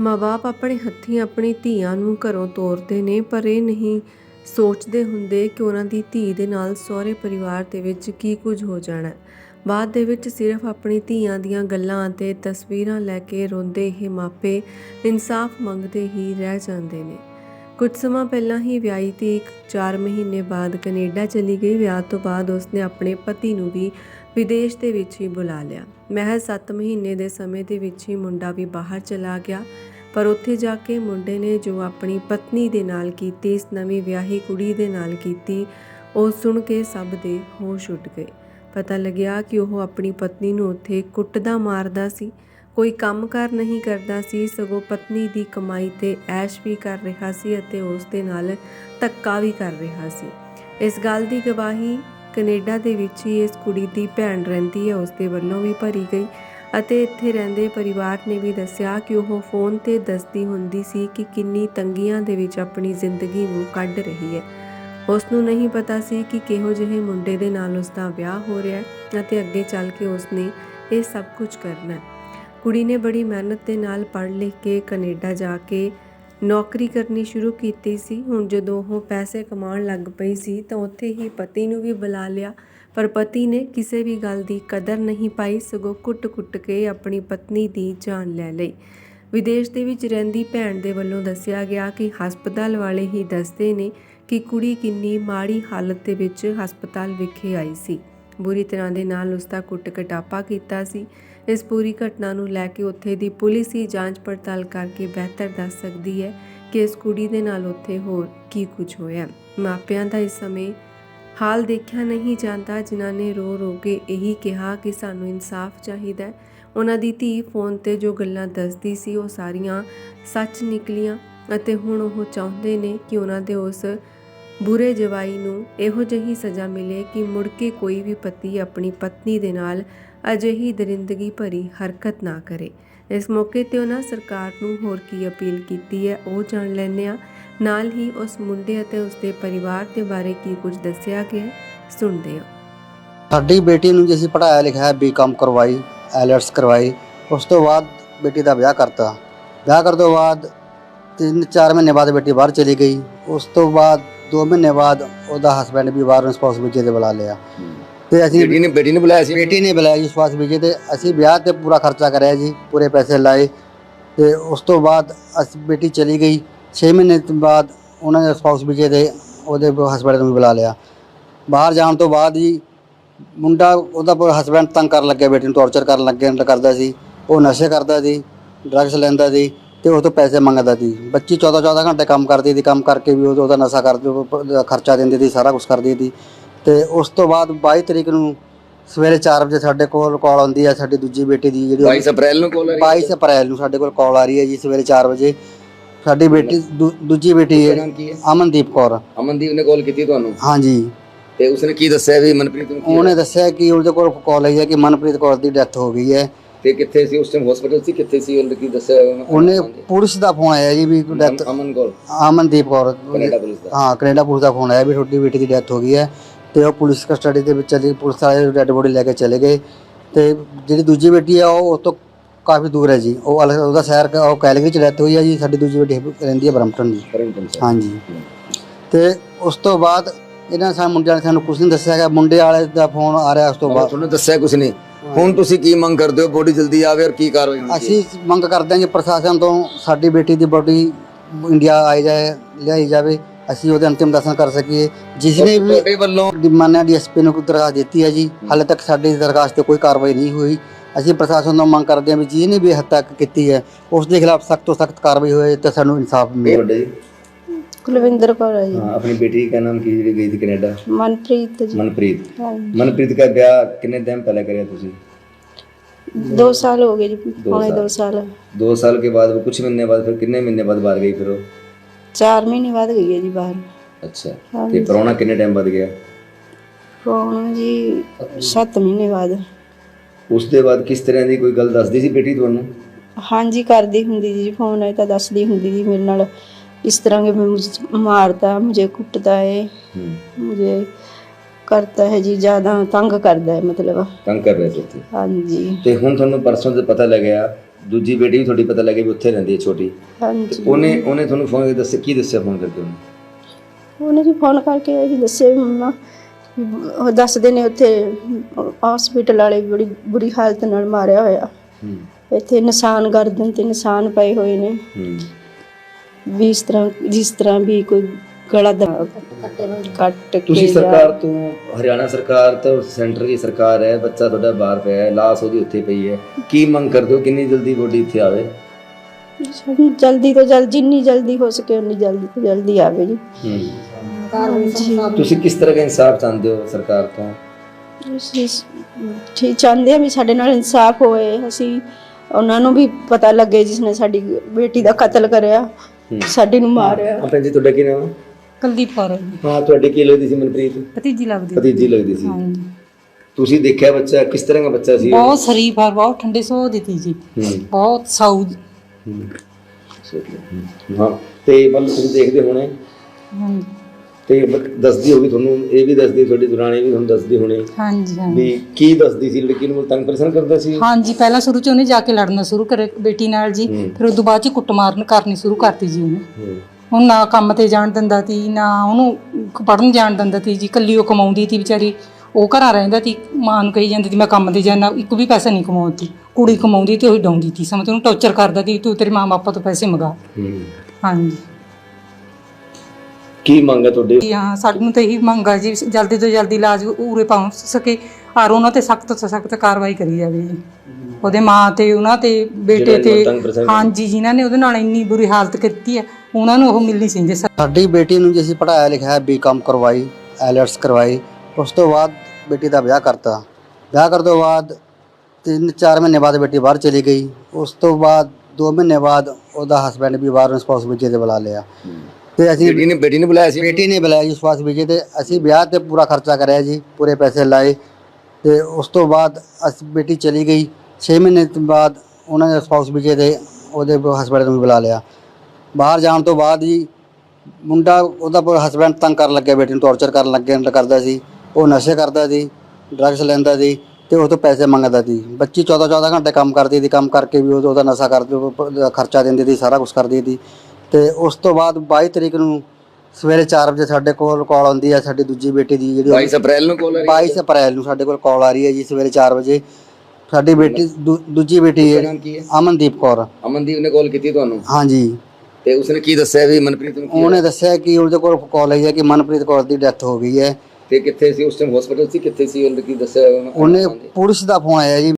ਮਾਂ-ਬਾਪ ਆਪਣੇ ਹੱਥੀਂ ਆਪਣੀ ਧੀਆਂ ਨੂੰ ਘਰੋਂ ਤੋਰਦੇ ਨੇ, ਪਰ ਇਹ ਨਹੀਂ ਸੋਚਦੇ ਹੁੰਦੇ ਕਿ ਉਹਨਾਂ ਦੀ ਧੀ ਦੇ ਨਾਲ ਸਹੁਰੇ ਪਰਿਵਾਰ ਦੇ ਵਿੱਚ ਕੀ ਕੁਝ ਹੋ ਜਾਣਾ। ਬਾਅਦ ਦੇ ਵਿੱਚ ਸਿਰਫ ਆਪਣੀ ਧੀਆਂ ਦੀਆਂ ਗੱਲਾਂ ਅਤੇ ਤਸਵੀਰਾਂ ਲੈ ਕੇ ਰੋਂਦੇ ਇਹ ਮਾਪੇ ਇਨਸਾਫ ਮੰਗਦੇ ਹੀ ਰਹਿ ਜਾਂਦੇ ਨੇ। ਕੁਝ ਸਮਾਂ ਪਹਿਲਾਂ ਹੀ ਵਿਆਹੀ ਤੇ ਇੱਕ 4 ਮਹੀਨੇ ਬਾਅਦ ਕੈਨੇਡਾ ਚਲੀ ਗਈ। ਵਿਆਹ ਤੋਂ ਬਾਅਦ ਉਸਨੇ ਆਪਣੇ ਪਤੀ ਨੂੰ ਵੀ ਵਿਦੇਸ਼ ਦੇ ਵਿੱਚ ਹੀ ਬੁਲਾ ਲਿਆ। ਮਹਿਜ਼ 7 ਮਹੀਨੇ ਦੇ ਸਮੇਂ ਦੇ ਵਿੱਚ ਹੀ ਮੁੰਡਾ ਵੀ ਬਾਹਰ ਚਲਾ ਗਿਆ। ਪਰ ਉੱਥੇ ਜਾ ਕੇ ਮੁੰਡੇ ਨੇ ਜੋ ਆਪਣੀ ਪਤਨੀ ਦੇ ਨਾਲ ਕੀਤੀ, ਇਸ ਨਵੀਂ ਵਿਆਹੀ ਕੁੜੀ ਦੇ ਨਾਲ ਕੀਤੀ, ਉਹ ਸੁਣ ਕੇ ਸਭ ਦੇ ਹੋਸ਼ ਉੱਡ ਗਏ। ਪਤਾ ਲੱਗਿਆ ਕਿ ਉਹ ਆਪਣੀ ਪਤਨੀ ਨੂੰ ਉੱਥੇ ਕੁੱਟਦਾ ਮਾਰਦਾ ਸੀ। ਕੋਈ ਕੰਮਕਾਰ ਨਹੀਂ ਕਰਦਾ ਸੀ, ਸਗੋਂ ਪਤਨੀ ਦੀ ਕਮਾਈ ਤੇ ਐਸ਼ ਵੀ ਕਰ ਰਿਹਾ ਸੀ ਅਤੇ ਉਸ ਦੇ ਨਾਲ ਧੱਕਾ ਵੀ ਕਰ ਰਿਹਾ ਸੀ। ਇਸ ਗੱਲ ਦੀ ਗਵਾਹੀ ਕੈਨੇਡਾ ਦੇ ਵਿੱਚ ਹੀ ਇਸ ਕੁੜੀ ਦੀ ਭੈਣ ਰਹਿੰਦੀ ਹੈ ਉਸ ਦੇ ਵੱਲੋਂ ਵੀ ਭਰੀ ਗਈ ਅਤੇ ਇੱਥੇ ਰਹਿੰਦੇ ਪਰਿਵਾਰ ਨੇ ਵੀ ਦੱਸਿਆ ਕਿ ਉਹ ਫੋਨ ਤੇ ਦੱਸਦੀ ਹੁੰਦੀ ਸੀ ਕਿ ਕਿੰਨੀ ਤੰਗੀਆਂ ਦੇ ਵਿੱਚ ਆਪਣੀ ਜ਼ਿੰਦਗੀ ਨੂੰ ਕੱਢ ਰਹੀ ਹੈ। ਉਸ ਨੂੰ ਨਹੀਂ ਪਤਾ ਸੀ ਕਿ ਕਿਹੋ ਜਿਹੇ ਮੁੰਡੇ ਦੇ ਨਾਲ ਉਸ ਦਾ ਵਿਆਹ ਹੋ ਰਿਹਾ ਹੈ ਅਤੇ ਅੱਗੇ ਚੱਲ ਕੇ ਉਸ ਨੇ ਇਹ ਸਭ ਕੁਝ ਕਰਨਾ ਹੈ। ਕੁੜੀ ਨੇ ਬੜੀ ਮਿਹਨਤ ਦੇ ਨਾਲ ਪੜ੍ਹ ਲਿਖ ਕੇ ਕੈਨੇਡਾ ਜਾ ਕੇ ਨੌਕਰੀ ਕਰਨੀ ਸ਼ੁਰੂ ਕੀਤੀ ਸੀ। ਹੁਣ ਜਦੋਂ ਉਹ ਪੈਸੇ ਕਮਾਉਣ ਲੱਗ ਪਈ ਸੀ ਤਾਂ ਉੱਥੇ ਹੀ ਪਤੀ ਨੂੰ ਵੀ ਬੁਲਾ ਲਿਆ। ਪਰ ਪਤੀ ਨੇ ਕਿਸੇ ਵੀ ਗੱਲ ਦੀ ਕਦਰ ਨਹੀਂ ਪਾਈ, ਸਗੋਂ ਕੁੱਟ-ਕੁੱਟ ਕੇ ਆਪਣੀ ਪਤਨੀ ਦੀ ਜਾਨ ਲੈ ਲਈ। ਵਿਦੇਸ਼ ਦੇ ਵਿੱਚ ਰਹਿੰਦੀ ਭੈਣ ਦੇ ਵੱਲੋਂ ਦੱਸਿਆ ਗਿਆ ਕਿ ਹਸਪਤਾਲ ਵਾਲੇ ਹੀ ਦੱਸਦੇ ਨੇ ਕਿ ਕੁੜੀ ਕਿੰਨੀ ਮਾੜੀ ਹਾਲਤ ਦੇ ਵਿੱਚ ਹਸਪਤਾਲ ਵਿਖੇ ਆਈ ਸੀ। ਬੁਰੀ ਤਰ੍ਹਾਂ ਦੇ ਨਾਲ ਉਸ ਦਾ ਕੁੱਟ ਕਟਾਪਾ ਕੀਤਾ ਸੀ। ਇਸ ਪੂਰੀ ਘਟਨਾ ਨੂੰ ਲੈ ਕੇ ਉੱਥੇ ਦੀ ਪੁਲਿਸ ਹੀ ਜਾਂਚ ਪੜਤਾਲ ਕਰਕੇ ਬਿਹਤਰ ਦੱਸ ਸਕਦੀ ਹੈ ਕਿ ਇਸ ਕੁੜੀ ਦੇ ਨਾਲ ਉੱਥੇ ਹੋਰ ਕੀ ਕੁਝ ਹੋਇਆ। ਮਾਪਿਆਂ ਦਾ ਇਸ ਸਮੇਂ ਹਾਲ ਦੇਖਿਆ ਨਹੀਂ ਜਾਂਦਾ, ਜਿਨ੍ਹਾਂ ਨੇ ਰੋ ਰੋ ਕੇ ਇਹੀ ਕਿਹਾ ਕਿ ਸਾਨੂੰ ਇਨਸਾਫ ਚਾਹੀਦਾ ਹੈ। ਉਹਨਾਂ ਦੀ ਧੀ ਫੋਨ ਤੇ ਜੋ ਗੱਲਾਂ ਦੱਸਦੀ ਸੀ, ਉਹ ਸਾਰੀਆਂ ਸੱਚ ਨਿਕਲੀਆਂ ਅਤੇ ਹੁਣ ਉਹ ਚਾਹੁੰਦੇ ਨੇ ਕਿ ਉਹਨਾਂ ਦੇ ਉਸ ਬੁਰੇ ਜਵਾਈ ਨੂੰ ਇਹੋ ਜਿਹੀ ਸਜ਼ਾ ਮਿਲੇ ਕਿ ਮੁੜ ਕੇ ਕੋਈ ਵੀ ਪਤੀ ਆਪਣੀ ਪਤਨੀ ਦੇ ਨਾਲ ਅਜਿਹੀ ਦਰਿੰਦਗੀ ਭਰੀ ਹਰਕਤ ਨਾ ਕਰੇ। ਇਸ ਮੌਕੇ ਤੇ ਉਹਨਾਂ ਸਰਕਾਰ ਨੂੰ ਹੋਰ ਕੀ ਅਪੀਲ ਕੀਤੀ ਹੈ, ਉਹ ਜਾਣ ਲੈਂਦੇ ਆ ਨਾਲ ਹੀ ਉਸ ਮੁੰਡੇ ਅਤੇ ਉਸ ਦੇ ਪਰਿਵਾਰ ਦੇ ਬਾਰੇ ਕੀ ਕੁਝ ਦੱਸਿਆ ਗਿਆ, ਸੁਣਦੇ ਹਾਂ। ਸਾਡੀ ਬੇਟੀ ਨੂੰ ਜੀ ਅਸੀਂ ਪੜਾਇਆ ਲਿਖਾਇਆ ਬੀਕਾਮ ਕਰਵਾਈ ਆਈਲੈਟਸ ਕਰਵਾਈ, ਉਸ ਤੋਂ ਬਾਅਦ ਬੇਟੀ ਦਾ ਵਿਆਹ ਕਰਤਾ। ਵਿਆਹ ਕਰਨ ਤੋਂ ਬਾਅਦ ਤਿੰਨ ਚਾਰ ਮਹੀਨੇ ਬਾਅਦ ਬੇਟੀ ਬਾਹਰ ਚਲੀ ਗਈ। ਉਸ ਤੋਂ ਬਾਅਦ 2 ਮਹੀਨੇ ਬਾਅਦ ਉਹਦਾ ਹਸਬੰਡ ਵੀ ਬਾਹਰ ਰਿਸਪੌਂਸ ਵੀਜ਼ੇ ਤੇ ਬੁਲਾ ਲਿਆ। ਤੇ ਅਸੀਂ ਬੇਟੀ ਨੇ ਬੇਟੀ ਨੇ ਬੁਲਾਇਆ ਸੀ? ਬੇਟੀ ਨੇ ਬੁਲਾਇਆ ਜੀ ਸਵਾਸ ਵੀਜ਼ੇ ਤੇ। ਅਸੀਂ ਵਿਆਹ ਤੇ ਪੂਰਾ ਖਰਚਾ ਕਰਿਆ ਜੀ ਪੂਰੇ ਪੈਸੇ ਲਾਏ। ਤੇ ਉਸ ਤੋਂ ਬਾਅਦ ਅਸੀਂ ਬੇਟੀ ਚਲੀ ਗਈ। 6 ਮਹੀਨੇ ਤੋਂ ਬਾਅਦ ਉਹਨਾਂ ਨੇ ਸਪਾਊਸ ਵੀਜ਼ੇ ਤੇ ਉਹਦੇ ਹਸਬੰਡ ਨੂੰ ਬੁਲਾ ਲਿਆ। ਬਾਹਰ ਜਾਣ ਤੋਂ ਬਾਅਦ ਹੀ ਮੁੰਡਾ ਉਹਦਾ ਹਸਬੰਡ ਤੰਗ ਕਰਨ ਲੱਗਿਆ ਬੇਟੀ ਨੂੰ ਟੌਰਚਰ ਕਰਨ ਲੱਗੇ ਕਰਦਾ ਸੀ। ਉਹ ਨਸ਼ੇ ਕਰਦਾ ਸੀ ਡਰੱਗਸ ਲੈਂਦਾ ਸੀ। ਤੇ ਉਹ ਤੋਂ ਪੈਸੇ ਮੰਗਦਾ ਸੀ। ਬੱਚੀ 14 14 ਘੰਟੇ ਕੰਮ ਕਰਦੀ ਸੀ ਕੰਮ ਕਰਕੇ ਵੀ ਉਹ- ਉਹਦਾ ਨਸ਼ਾ ਕਰਦੀ ਉਹ ਖਰਚਾ ਦਿੰਦੀ ਸੀ ਸਾਰਾ ਕੁਝ ਕਰਦੀ ਸੀ। ਤੇ ਉਸ ਤੋਂ ਬਾਅਦ 22 ਤਰੀਕ ਨੂੰ ਸਵੇਰੇ 4 ਵਜੇ ਸਾਡੇ ਕੋਲ ਕਾਲ ਆਉਂਦੀ ਹੈ ਸਾਡੀ ਦੂਜੀ ਬੇਟੀ ਦੀ ਜਿਹੜੀ 22 ਅਪ੍ਰੈਲ ਨੂੰ ਕੋਲ 22 ਅਪ੍ਰੈਲ ਨੂੰ ਸਾਡੇ ਕੋਲ ਕਾਲ ਆ ਰਹੀ ਹੈ ਜੀ ਸਵੇਰੇ 4 ਵਜੇ। ਸਾਡੀ ਬੇਟੀ ਦੂ- ਦੂਜੀ ਬੇਟੀ ਹੈ ਨਾਮ ਕੀ ਹੈ? ਅਮਨਦੀਪ ਕੌਰ। ਅਮਨਦੀਪ ਨੇ ਕਾਲ ਕੀਤੀ ਤੁਹਾਨੂੰ? ਹਾਂਜੀ। ਤੇ ਉਸਨੇ ਕੀ ਦੱਸਿਆ ਵੀ ਮਨਪ੍ਰੀਤ ਨੂੰ ਕੀ ਉਹਨੇ ਦੱਸਿਆ ਕਿ ਉਹਦੇ ਕੋਲ ਕਾਲ ਆਈ ਹੈ ਕਿ ਮਨਪ੍ਰੀਤ ਕੌਰ ਦੀ ਡੈਥ ਹੋ ਗਈ ਹੈ। ਤੇ ਕਿੱਥੇ ਸੀ? ਉਸ ਟਾਈਮ ਹਸਪੀਟਲ ਸੀ? ਕਿੱਥੇ ਸੀ? ਉਹਨੇ ਕੀ ਦੱਸਿਆ? ਉਹਨੇ ਪੁਲਿਸ ਦਾ ਫੋਨ ਆਇਆ ਜੀ ਵੀ ਡੈਥ ਅਮਨ ਕੋਲ ਅਮਨਦੀਪ ਕੌਰ। ਕੈਨੇਡਾ ਪੁਲਿਸ ਦਾ। ਹਾਂ ਕੈਨੇਡਾ ਪੁਲਿਸ ਦਾ ਫੋਨ ਆਇਆ ਵੀ ਤੁਹਾਡੀ ਬੇਟੀ ਦੀ ਡੈਥ ਹੋ ਗਈ ਹੈ ਤੇ ਉਹ ਪੁਲਿਸ ਕਸਟਡੀ ਦੇ ਵਿੱਚ ਚਲੀ ਪੁਲਿਸ ਵਾਲੇ ਡੈਡ ਬੋਡੀ ਲੈ ਕੇ ਚਲੇ ਗਏ ਤੇ ਜਿਹੜੀ ਦੂਜੀ ਬੇਟੀ ਹੈ ਉਹ ਉਸ ਤੋਂ ਕਾਫੀ ਦੂਰ ਹੈ ਜੀ। ਉਹ ਉਹਦਾ ਸ਼ਹਿਰ ਕ- ਉਹ ਕੈਲਗਰੀ ਚ ਡੈਥ ਹੋਈ ਹੈ ਜੀ। ਸਾਡੀ ਦੂਜੀ ਬੇਟੀ ਰਹਿੰਦੀ ਹੈ ਬਰਮਟਨ ਜੀ। ਹਾਂਜੀ। ਤੇ ਉਸ ਤੋਂ ਬਾਅਦ ਇਹਨਾਂ ਸਾਨੂੰ ਮੁੰਡਿਆਂ ਨੇ ਸਾਨੂੰ ਕੁਝ ਨਹੀਂ ਦੱਸਿਆ ਹੈਗਾ। ਮੁੰਡੇ ਵਾਲੇ ਦਾ ਫੋਨ ਆ ਰਿਹਾ ਉਸ ਤੋਂ ਬਾਅਦ। ਤੁਹਾਨੂੰ ਦੱਸਿਆ ਕੁਝ ਨਹੀਂ? ਹੁਣ ਤੁਸੀਂ ਕੀ ਮੰਗ ਕਰਦੇ ਹੋ? ਬੋਡੀ ਜਲਦੀ ਆਵੇ ਔਰ ਕੀ ਕਾਰਵਾਈ ਹੋਣੀ ਅਸੀਂ ਮੰਗ ਕਰਦੇ ਹਾਂ ਕਿ ਪ੍ਰਸ਼ਾਸਨ ਤੋਂ ਸਾਡੀ ਬੇਟੀ ਦੀ ਬੋਡੀ ਇੰਡੀਆ ਆਈ ਜਾਏ ਲਿਆਈ ਜਾਵੇ। ਅਸੀਂ ਉਹਦੇ ਅੰਤਿਮ ਦਰਸ਼ਨ ਕਰ ਸਕੀਏ। ਜਿਸ ਨੇ ਵੀ ਤੁਹਾਡੇ ਵੱਲੋਂ ਮਾਨਿਆ ਡੀਐਸਪੀ ਨੂੰ ਕੋਈ ਦਰਖਾਸਤ ਦਿੱਤੀ ਹੈ ਜੀ ਹਾਲੇ ਤੱਕ ਸਾਡੀ ਦਰਖਾਸਤ ਤੇ ਕੋਈ ਕਾਰਵਾਈ ਨਹੀਂ ਹੋਈ। ਅਸੀਂ ਪ੍ਰਸ਼ਾਸਨ ਤੋਂ ਮੰਗ ਕਰਦੇ ਹਾਂ ਵੀ ਜਿਹਨੇ ਵੀ ਇਹ ਹੱਤਿਆ ਕੀਤੀ ਹੈ ਉਸ ਦੇ ਖਿਲਾਫ ਸਖਤ ਤੋਂ ਸਖਤ ਕਾਰਵਾਈ ਹੋਏ ਤੇ ਸਾਨੂੰ ਇਨਸਾਫ ਮਿਲੇ। ਕੁਲਵਿੰਦਰ ਕੌਰ ਹੈ ਜੀ ਹਾਂ ਆਪਣੀ ਬੇਟੀ ਦਾ ਨਾਮ ਕੀ ਜਿਹੜੀ ਗਈ ਸੀ ਕੈਨੇਡਾ ਮਨਪ੍ਰੀਤ ਜੀ ਮਨਪ੍ਰੀਤ ਹਾਂਜੀ। ਮਨਪ੍ਰੀਤ ਦਾ ਵਿਆਹ ਕਿੰਨੇ ਦਿਨ ਪਹਿਲਾਂ ਕਰਿਆ ਤੁਸੀਂ दो साल हो गए जी पौने दो साल दो साल के बाद वो कुछ महीने बाद फिर कितने महीने बाद बाहर गई फिर वो चार महीने बाद गई है जी बाहर अच्छा ਤੇ ਪਰੋਣਾ ਕਿੰਨੇ ਟਾਈਮ ਬਾਅਦ ਗਿਆ ਪੌਣਾ ਜੀ 7 ਮਹੀਨੇ ਬਾਅਦ ਉਸ ਦੇ ਬਾਅਦ ਕਿਸ ਤਰ੍ਹਾਂ ਦੀ ਕੋਈ ਗੱਲ ਦੱਸਦੀ ਸੀ ਬੇਟੀ ਤੁਹਾਨੂੰ ਹਾਂਜੀ ਕਰਦੀ ਹੁੰਦੀ ਜੀ ਫੋਨ ਆਇਆ ਤਾਂ ਦੱਸਦੀ ਹੁੰਦੀ ਜੀ ਮੇਰੇ ਨਾਲ ਇਸ ਤਰ੍ਹਾਂ ਕੇ ਮੈਨੂੰ ਮਾਰਦਾ ਮੁਝੇ ਕੁੱਟਦਾ ਹੈ ਹੂੰ। ਮੁਝੇ ਕਰਤਾ ਹੈ ਜੀ ਜ਼ਿਆਦਾ ਤੰਗ ਕਰਦਾ ਹੈ ਮਤਲਬ। ਤੰਗ ਕਰ ਰਹੇ ਸੀ ਉੱਥੇ? ਹਾਂਜੀ। ਤੇ ਹੁਣ ਤੁਹਾਨੂੰ ਪਰਸੋਂ ਤੇ ਪਤਾ ਲੱਗਿਆ ਦੂਜੀ ਬੇਟੀ ਵੀ ਤੁਹਾਡੀ ਪਤਾ ਲੱਗੇ ਵੀ ਉੱਥੇ ਰਹਿੰਦੀ ਹੈ ਛੋਟੀ। ਹਾਂਜੀ। ਉਹਨੇ ਉਹਨੇ ਤੁਹਾਨੂੰ ਫੋਨ ਕਰਕੇ ਦੱਸਿਆ ਕੀ ਦੱਸਿਆ ਫੋਨ ਕਰਕੇ ਉਹਨੇ? ਉਹਨੇ ਜੀ ਫੋਨ ਕਰਕੇ ਇਹੀ ਦੱਸਿਆ ਵੀ ਮੰਮਾ ਉਹ ਦੱਸਦੇ ਨੇ ਉੱਥੇ ਹਸਪੀਟਲ ਵਾਲੇ ਬੜੀ ਬੁਰੀ ਹਾਲਤ ਨਾਲ ਮਾਰਿਆ ਹੋਇਆ। ਹੂੰ। ਇੱਥੇ ਨਿਸ਼ਾਨ ਗਰਦਨ ਤੇ ਨਿਸ਼ਾਨ ਪਏ ਹੋਏ ਨੇ। ਹੂੰ। ਵੀ ਇਸ ਤਰ੍ਹਾਂ ਜਿਸ ਤਰ੍ਹਾਂ ਵੀ ਕੋਈ ਗਲਾ ਦਾ ਕੱਟ ਕੇ ਤੁਸੀਂ ਸਰਕਾਰ ਤੋਂ ਹਰਿਆਣਾ ਸਰਕਾਰ ਤੋਂ ਸੈਂਟਰ ਦੀ ਸਰਕਾਰ ਹੈ ਬੱਚਾ ਤੁਹਾਡਾ ਬਾਹਰ ਪਿਆ ਹੈ ਲਾਸ਼ ਉਹਦੀ ਉੱਥੇ ਪਈ ਹੈ। ਕੀ ਮੰਗ ਕਰਦੇ ਹੋ? ਕਿੰਨੀ ਜਲਦੀ ਬੋਡੀ ਇੱਥੇ ਆਵੇ? ਸਾਨੂੰ ਜਲਦੀ ਤੋਂ ਜਲਦੀ ਜਿੰਨੀ ਜਲਦੀ ਹੋ ਸਕੇ ਉਨੀ ਜਲਦੀ ਤੋਂ ਜਲਦੀ ਆਵੇ ਜੀ। ਤੁਸੀਂ ਕਿਸ ਤਰ੍ਹਾਂ ਦਾ ਇਨਸਾਫ ਚਾਹੁੰਦੇ ਹੋ ਸਰਕਾਰ ਤੋਂ? ਠੀਕ ਚਾਹੁੰਦੇ ਆ ਵੀ ਸਾਡੇ ਨਾਲ ਇਨਸਾਫ ਹੋਏ। ਅਸੀਂ ਉਹਨਾਂ ਨੂੰ ਵੀ ਪਤਾ ਲੱਗੇ ਜਿਸ ਨੇ ਸਾਡੀ ਬੇਟੀ ਦਾ ਕਤਲ ਕਰਿਆ। ਸਾਡੀ ਨੂੰ ਮਾਰਿਆ। ਆਪਣ ਜੀ ਤੁਹਾਡਾ ਕੀ ਨਾਮ ਹੈ? ਕੁਲਦੀਪ ਕੌਰ ਹਾਂ ਤੁਹਾਡੀ ਕੀ ਲੱਗਦੀ ਸੀ ਮਨਪ੍ਰੀਤ? ਭਤੀਜੀ ਲੱਗਦੀ ਭਤੀਜੀ ਲੱਗਦੀ ਸੀ। ਹਾਂਜੀ। ਤੁਸੀਂ ਦੇਖਿਆ ਬੱਚਾ ਕਿਸ ਤਰ੍ਹਾਂ ਦਾ ਬੱਚਾ ਸੀ ਬਹੁਤ ਸ਼ਰੀਫ ਆ ਬਹੁਤ ਠੰਡੇ ਸੁਭਾਅ ਦੀ ਤੀ ਜੀ। ਹੂੰ। ਬਹੁਤ ਸਾਊ ਹੂੰ। ਹਾਂ। ਤੇ ਮਤਲਬ ਤੁਸੀਂ ਦੇਖਦੇ ਹੋਣੇ? ਹਾਂਜੀ। ਤੇ ਦੱਸਦੀ ਹੋਗੀ ਤੁਹਾਨੂੰ ਇਹ ਵੀ ਦੱਸਦੀ ਤੁਹਾਡੀ ਦੁਰਾਣੀ ਵੀ ਤੁਹਾਨੂੰ ਦੱਸਦੀ ਹੋਣੀ। ਹਾਂਜੀ ਹਾਂਜੀ। ਵੀ ਕੀ ਦੱਸਦੀ ਸੀ ਲੜਕੀ ਨੂੰ ਤੰਗ ਪਰੇਸ਼ਾਨ ਕਰਦਾ ਸੀ? ਹਾਂਜੀ ਪਹਿਲਾਂ ਸ਼ੁਰੂ ਚ ਉਹਨੇ ਜਾ ਕੇ ਲੜਨਾ ਸ਼ੁਰੂ ਕਰੇ ਬੇਟੀ ਨਾਲ ਜੀ ਹੂੰ। ਫਿਰ ਉਦੋਂ ਬਾਅਦ ਚ ਕੁੱਟਮਾਰ ਕਰਨੀ ਸ਼ੁਰੂ ਕਰਤੀ ਜੀ ਉਹਨੇ। ਹੂੰ। ਹੁਣ ਨਾ ਕੰਮ ਤੇ ਜਾਣ ਦਿੰਦਾ ਤੀ ਨਾ ਉਹਨੂੰ ਪੜਨ ਜਾਣ ਦਿੰਦਾ ਤੀ ਜੀ ਕੱਲੀ ਉਹ ਕਮਾਉਂਦੀ ਤੀ ਵਿਚਾਰੀ। ਉਹ ਘਰਾਂ ਰਹਿੰਦਾ ਤੀ ਮਾਂ ਨੂੰ ਕਹੀ ਜਾਂਦੀ ਤੀ ਮੈਂ ਕੰਮ ਤੇ ਜਾਣਾ ਇੱਕ ਵੀ ਪੈਸਾ ਨਹੀਂ ਕਮਾਉਂਦੀ ਕੁੜੀ ਕਮਾਉਂਦੀ ਤੇ ਉਹੀ ਡਾਉਂਦੀ ਤੀ ਸਮਝ ਉਹਨੂੰ ਟੌਰਚਰ ਕਰਦਾ ਤੀ ਤੂੰ ਤੇਰੇ ਮਾਂ ਬਾਪਾ ਤੋਂ ਪੈਸੇ ਮੰਗਾ। ਹੂੰ। ਹਾਂਜੀ। ਕੀ ਮੰਗ ਹੈ ਤੁਹਾਡੀ? ਜੀ ਹਾਂ ਸਾਨੂੰ ਤਾਂ ਇਹੀ ਮੰਗ ਆ ਜੀ ਜਲਦੀ ਤੋਂ ਜਲਦੀ ਇਲਾਜ ਉਰੇ ਪਹੁੰਚ ਸਕੇ। ਔਰ ਉਹਨਾਂ ਤੇ ਸਖਤ ਤੋਂ ਸਖਤ ਕਾਰਵਾਈ ਕਰੀ ਜਾਵੇ ਜੀ। ਉਹਦੇ ਮਾਂ ਤੇ ਉਹਨਾਂ ਤੇ ਬੇਟੇ ਜਿਹੜੇ ਤੇ ਤੰਗ ਪਰੇਸ਼ਾਨ ਹਾਂਜੀ ਜਿਨ੍ਹਾਂ ਨੇ ਉਹਦੇ ਨਾਲ ਇੰਨੀ ਬੁਰੀ ਹਾਲਤ ਕੀਤੀ ਹੈ ਉਹਨਾਂ ਨੂੰ ਉਹ ਮਿਲਣੀ ਚਾਹੀਦੀ ਸਰ। ਸਾਡੀ ਬੇਟੀ ਨੂੰ ਜੇ ਅਸੀਂ ਪੜਾਇਆ ਲਿਖਾਇਆ ਬੀਕਾਮ ਕਰਵਾਈ ਆਈਲੈਟਸ ਕਰਵਾਈ ਉਸ ਤੋਂ ਬਾਅਦ ਬੇਟੀ ਦਾ ਵਿਆਹ ਕਰਤਾ। ਵਿਆਹ ਕਰਨ ਤੋਂ ਬਾਅਦ ਤਿੰਨ ਚਾਰ ਮਹੀਨੇ ਬਾਅਦ ਬੇਟੀ ਬਾਹਰ ਚਲੀ ਗਈ। ਉਸ ਤੋਂ ਬਾਅਦ 2 ਮਹੀਨੇ ਬਾਅਦ ਉਹਦਾ ਹਸਬੰਡ ਵੀ ਬਾਹਰ ਸਪਾਊਸ ਵੀਜ਼ੇ ਤੇ ਬੁਲਾ ਲਿਆ। ਤੇ ਅਸੀਂ ਬੇਟੀ ਨੇ ਬੇਟੀ ਨੇ ਬੁਲਾਇਆ ਸੀ। ਬੇਟੀ ਨੇ ਬੁਲਾਇਆ ਜੀ ਸਪਾਊਸ ਵੀਜ਼ੇ ਤੇ ਅਸੀਂ ਵਿਆਹ ਤੇ ਪੂਰਾ ਖਰਚਾ ਕਰਿਆ ਜੀ ਪੂਰੇ ਪੈਸੇ ਲਾਏ ਤੇ ਉਸ ਤੋਂ ਬਾਅਦ ਅਸ ਬੇਟੀ ਚਲੀ ਗਈ। 6 ਮਹੀਨੇ ਤੋਂ ਬਾਅਦ ਉਹਨਾਂ ਨੇ ਸਪਾਊਸ ਵੀਜ਼ੇ ਤੇ ਉਹਦੇ ਹਸਬੰਡ ਨੂੰ ਬੁਲਾ ਲਿਆ। ਬਾਹਰ ਜਾਣ ਤੋਂ ਬਾਅਦ ਜੀ ਮੁੰਡਾ ਉਹਦਾ ਹਸਬੰਡ ਤੰਗ ਕਰਨ ਲੱਗਿਆ ਬੇਟੀ ਨੂੰ ਟੌਰਚਰ ਕਰਨ ਲੱਗਿਆ ਕਰਦਾ ਸੀ। ਉਹ ਨਸ਼ੇ ਕਰਦਾ ਸੀ ਡਰੱਗਸ ਲੈਂਦਾ ਸੀ ਤੇ ਉਹ ਤੋਂ ਪੈਸੇ ਮੰਗਦਾ ਸੀ। ਬੱਚੀ 14 14 ਘੰਟੇ ਕੰਮ ਕਰਦੀ ਸੀ ਕੰਮ ਕਰਕੇ ਵੀ ਉਹ- ਉਹਦਾ ਨਸ਼ਾ ਕਰਦੀ ਖਰਚਾ ਦਿੰਦੀ ਸੀ ਸਾਰਾ ਕੁਝ ਕਰਦੀ ਸੀ। ਤੇ ਉਸ ਤੋਂ ਬਾਅਦ 22 ਤਰੀਕ ਨੂੰ ਸਵੇਰੇ 4 ਵਜੇ ਸਾਡੇ ਕੋਲ ਕਾਲ ਆਉਂਦੀ ਹੈ ਸਾਡੀ ਦੂਜੀ ਬੇਟੀ ਦੀ ਜਿਹੜੀ 22 ਅਪ੍ਰੈਲ ਨੂੰ ਕੋਲ 22 ਅਪ੍ਰੈਲ ਨੂੰ ਸਾਡੇ ਕੋਲ ਕਾਲ ਆ ਰਹੀ ਹੈ ਜੀ ਸਵੇਰੇ 4 ਵਜੇ। ਸਾਡੀ ਬੇਟੀ ਦੂ- ਦੂਜੀ ਬੇਟੀ ਹੈ ਨਾਮ ਕੀ ਹੈ? ਅਮਨਦੀਪ ਕੌਰ। ਅਮਨਦੀਪ ਨੇ ਕਾਲ ਕੀਤੀ ਤੁਹਾਨੂੰ? ਹਾਂਜੀ। ਤੇ ਉਸਨੇ ਕੀ ਦੱਸਿਆ ਵੀ ਮਨਪ੍ਰੀਤ ਨੂੰ ਕੀ ਉਹਨੇ ਦੱਸਿਆ ਕਿ ਉਹਦੇ ਕੋਲ ਕਾਲ ਆਈ ਹੈ ਕਿ ਮਨਪ੍ਰੀਤ ਕੌਰ ਦੀ ਡੈਥ ਹੋ ਗਈ ਹੈ। ਤੇ ਕਿੱਥੇ ਸੀ? ਉਸ ਟਾਈਮ ਹਸਪੀਟਲ ਸੀ? ਕਿੱਥੇ ਸੀ? ਉਹਨੇ ਕੀ ਦੱਸਿਆ? ਉਹਨਾਂ- ਉਹਨੇ ਪੁਲਿਸ ਦਾ ਫੋਨ ਆਇਆ ਜੀ।